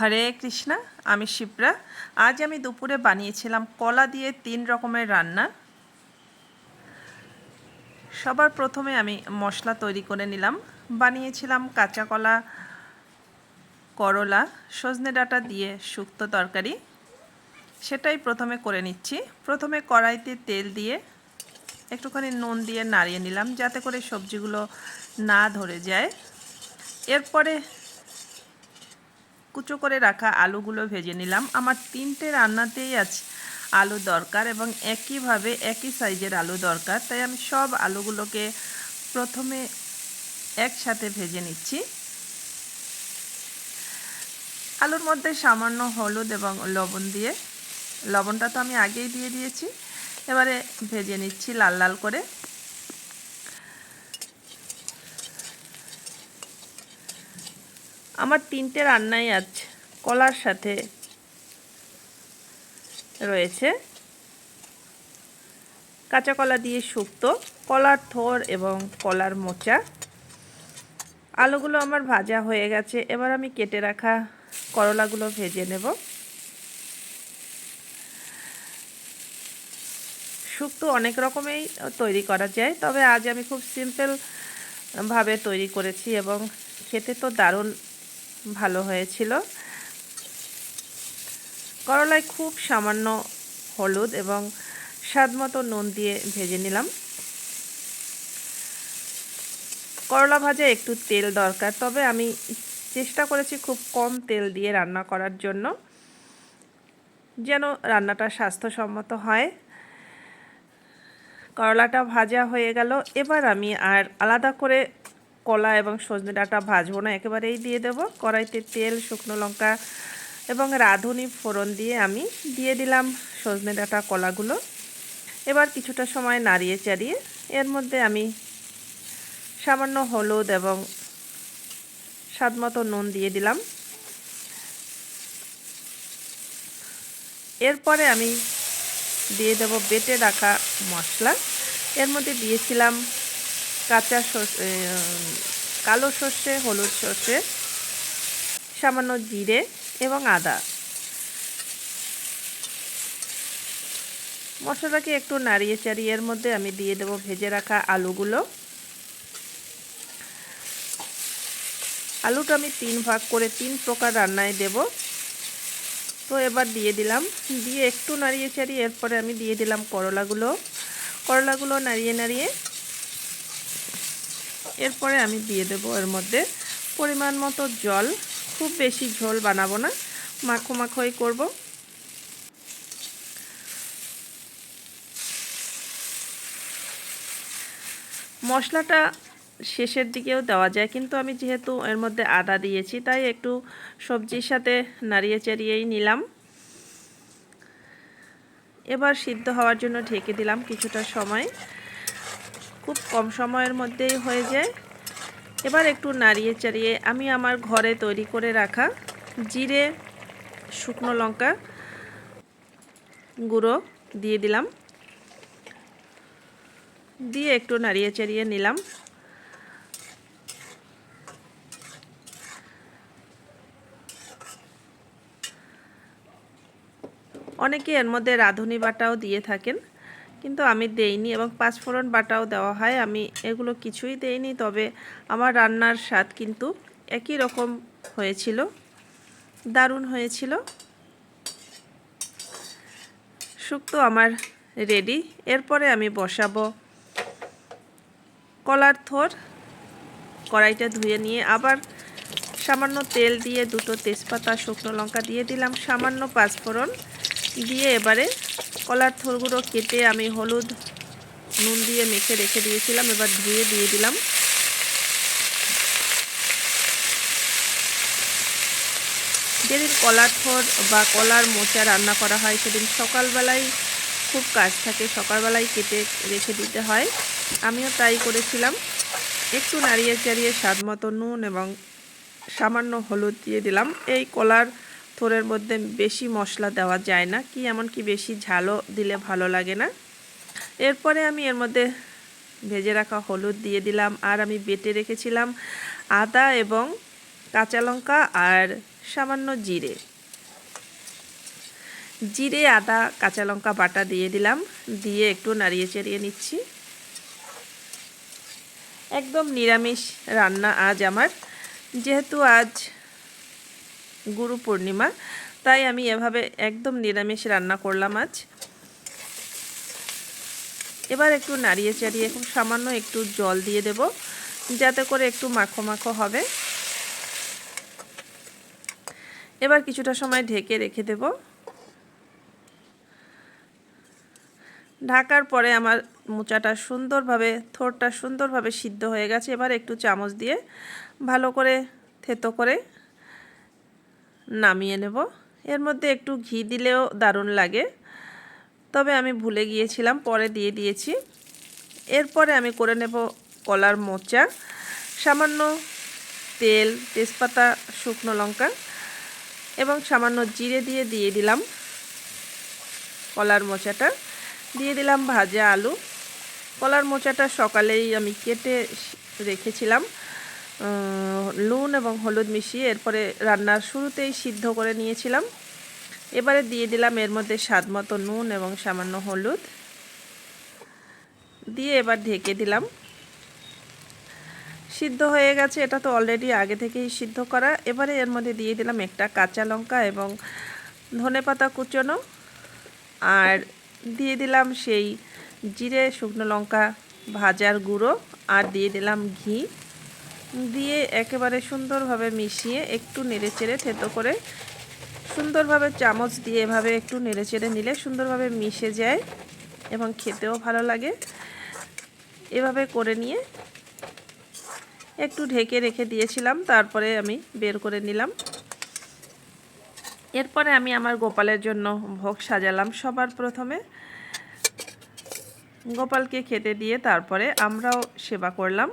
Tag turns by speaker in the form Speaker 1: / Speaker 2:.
Speaker 1: হরে কৃষ্ণা, আমি শিপ্রা। আজ আমি দুপুরে বানিয়েছিলাম কলা দিয়ে তিন রকমের রান্না। সবার প্রথমে আমি মশলা তৈরি করে নিলাম। বানিয়েছিলাম কাঁচা কলা, করলা, সজনে ডাঁটা দিয়ে শুক্তো তরকারি। সেটাই প্রথমে করে নিচ্ছি। প্রথমে কড়াইতে তেল দিয়ে একটুখানি নুন দিয়ে নাড়িয়ে নিলাম যাতে করে সবজিগুলো না ধরে যায়। এরপরে কুচো করে রাখা আলুগুলো ভেজে নিলাম। আমার তিনটে রান্নাতেই আছে আলু দরকার এবং একইভাবে একই সাইজের আলু দরকার। তাই আমি সব আলুগুলোকে প্রথমে একসাথে ভেজে নিচ্ছি। আলুর মধ্যে সামান্য হলুদ এবং লবণ দিয়ে, লবণটা তো আমি আগেই দিয়ে দিয়েছি। এবারে ভেজে নিচ্ছি লাল লাল করে। আমার তিনটে রান্নাই আজ কলার সাথে রয়েছে। কাঁচা কলা দিয়ে শুক্তো, কলার থোর এবং কলার মোচা। আলুগুলো আমার ভাজা হয়ে গেছে, এবার আমি কেটে রাখা করলাগুলো ভেজে নেব। শুক্তো অনেক রকমেই তৈরি করা যায়, তবে আজ আমি খুব সিম্পল ভাবে তৈরি করেছি এবং খেতে তো দারুণ ভালো হয়েছিল। করলায় খুব সামান্য হলুদ এবং স্বাদ মতো নুন দিয়ে ভেজে নিলাম। করলা ভাজা একটু তেল দরকার, তবে আমি চেষ্টা করেছি খুব কম তেল দিয়ে রান্না করার জন্য, যেন রান্নাটা স্বাস্থ্যসম্মত হয়। করলাটা ভাজা হয়ে গেল, এবার আমি আর আলাদা করে কলা এবং সজনে ডাঁটা ভাজবো না, একেবারেই দিয়ে দেব। কড়াইতে তেল, শুকনো লঙ্কা এবং রাঁধুনি ফোড়ন দিয়ে আমি দিয়ে দিলাম সজনে ডাঁটা কলাগুলো। এবার কিছুটা সময় নাড়িয়ে চাড়িয়ে এর মধ্যে আমি সামান্য হলুদ এবং স্বাদ মতো নুন দিয়ে দিলাম। এরপরে আমি দিয়ে দেব বেটে রাখা মশলা। এর মধ্যে দিয়েছিলাম কাঁচা সর্ষে কালো সর্ষে, হলুদ সর্ষে, সামান্য জিরে এবং আদা। মশলাকে একটু নাড়িয়ে চাড়িয়ে এর মধ্যে আমি দিয়ে দেব ভেজে রাখা আলুগুলো। আলুটা আমি তিন ভাগ করে তিন প্রকার রান্নায় দেব। তো এবার দিয়ে দিলাম। দিয়ে একটু নাড়িয়ে চাড়িয়ে এরপরে আমি দিয়ে দিলাম করলাগুলো। করলাগুলো নাড়িয়ে নাড়িয়ে এরপরে আমি দিয়ে দেব এর মধ্যে পরিমাণ মতো জল। খুব বেশি ঝোল বানাবো না, মাখো মাখোই করব। মশলাটা শেষের দিকেও দেওয়া যায়, কিন্তু আমি যেহেতু এর মধ্যে আদা দিয়েছি, তাই একটু সবজির সাথে নাড়িয়ে চাড়িয়েই নিলাম। এবার সিদ্ধ হওয়ার জন্য ঢেকে দিলাম কিছুটা সময়। খুব কম সময়ের মধ্যেই হয়ে যায়। এবার একটু নাড়িয়ে চাড়িয়ে আমি আমার ঘরে তৈরি করে রাখা জিরে, শুকনো লঙ্কা গুঁড়ো দিয়ে দিলাম। দিয়ে একটু নাড়িয়ে চাড়িয়ে নিলাম। অনেকে এর মধ্যে রাঁধুনি বাটাও দিয়ে থাকেন। কিন্তু আমি দেইনি এবং পাঁচফোড়ন বাটাও দেওয়া হয়। আমি এগুলো কিছুই দেইনি, তবে আমার রান্নার স্বাদ কিন্তু একই রকম হয়েছিল, দারুণ হয়েছিল। শুক্তো আমার রেডি এরপরে আমি বসাবো কলার থোর, কড়াইটা ধুয়ে নিয়ে আবার সামান্য তেল দিয়ে দুটো তেজপাতা, শুকনো লঙ্কা দিয়ে দিলাম, সামান্য পাঁচফোড়ন দিয়ে এবারে কলার থোরগুলো কেটে আমি হলুদ, নুন দিয়ে মেখে রেখে দিয়েছিলাম, এবার ধুয়ে দিয়ে দিলাম। যেদিন কলার থোর বা কলার মোচা রান্না করা হয়, সেদিন সকালবেলায় খুব কাজ থাকে, সকালবেলায় কেটে রেখে দিতে হয়। আমিও তাই করেছিলাম। একটু নাড়িয়ে চাড়িয়ে স্বাদ মতো নুন এবং সামান্য হলুদ দিয়ে দিলাম। এই কলার থোরের মধ্যে বেশি মশলা দেওয়া যায় না, কি এমনকি বেশি ঝালও দিলে ভালো লাগে না। এরপরে আমি এর মধ্যে ভেজে রাখা হলুদ দিয়ে দিলাম, আর আমি বেটে রেখেছিলাম আদা এবং কাঁচা লঙ্কা আর সামান্য জিরে। জিরে, আদা, কাঁচা লঙ্কা বাটা দিয়ে দিলাম, দিয়ে একটু নাড়িয়ে চাড়িয়ে নিচ্ছি। একদম নিরামিষ রান্না আজ আমার, যেহেতু আজ গুরু পূর্ণিমা। তাই আমি এভাবে একদম নিরামিষ রান্না করলাম আজ। এবার একটু নাড়িয়ে চাড়িয়ে খুব সামান্য একটু জল দিয়ে দেব, যাতে করে একটু মাখো মাখো হবে। এবার কিছুটা সময় ঢেকে রেখে দেব। ঢাকার পরে আমার মোচাটা সুন্দরভাবে, থোরটা সুন্দরভাবে সিদ্ধ হয়ে গেছে। এবার একটু চামচ দিয়ে ভালো করে থেতো করে নামিয়ে নেব। এর মধ্যে একটু ঘি দিলেও দারুণ লাগে। তবে আমি ভুলে গিয়েছিলাম, পরে দিয়ে দিয়েছি। এরপরে আমি করে নেব কলার মোচা। সামান্য তেল, তেজপাতা, শুকনো লঙ্কা এবং সামান্য জিরে দিয়ে দিয়ে দিলাম কলার মোচাটা। দিয়ে দিলাম ভাজা আলু। কলার মোচাটা সকালেই আমি কেটে রেখেছিলাম। নুন এবং হলুদ মিশিয়ে এরপরে রান্নার শুরুতেই সিদ্ধ করে নিয়েছিলাম। এবারে দিয়ে দিলাম এর মধ্যে স্বাদ মতো নুন এবং সামান্য হলুদ। দিয়ে এবার ঢেকে দিলাম। সিদ্ধ হয়ে গেছে, এটা তো অলরেডি আগে থেকেই সিদ্ধ করা। এবারে এর মধ্যে দিয়ে দিলাম একটা কাঁচা লঙ্কা এবং ধনে পাতা কুচনো। আর দিয়ে দিলাম সেই জিরে, শুকনো লঙ্কা ভাজার গুঁড়ো। আর দিয়ে দিলাম ঘি। দিয়ে একেবারে সুন্দরভাবে মিশিয়ে একটু নেড়ে চেড়ে থেতো করে সুন্দরভাবে চামচ দিয়ে এভাবে একটু নেড়ে চেড়ে নিলে সুন্দরভাবে মিশে যায় এবং খেতেও ভালো লাগে। এভাবে করে নিয়ে একটু ঢেকে রেখে দিয়েছিলাম, তারপরে আমি বের করে নিলাম। এরপরে আমি আমার গোপালের জন্য ভোগ সাজালাম সবার প্রথমে। গোপালকে খেতে দিয়ে তারপরে আমরাও সেবা করলাম।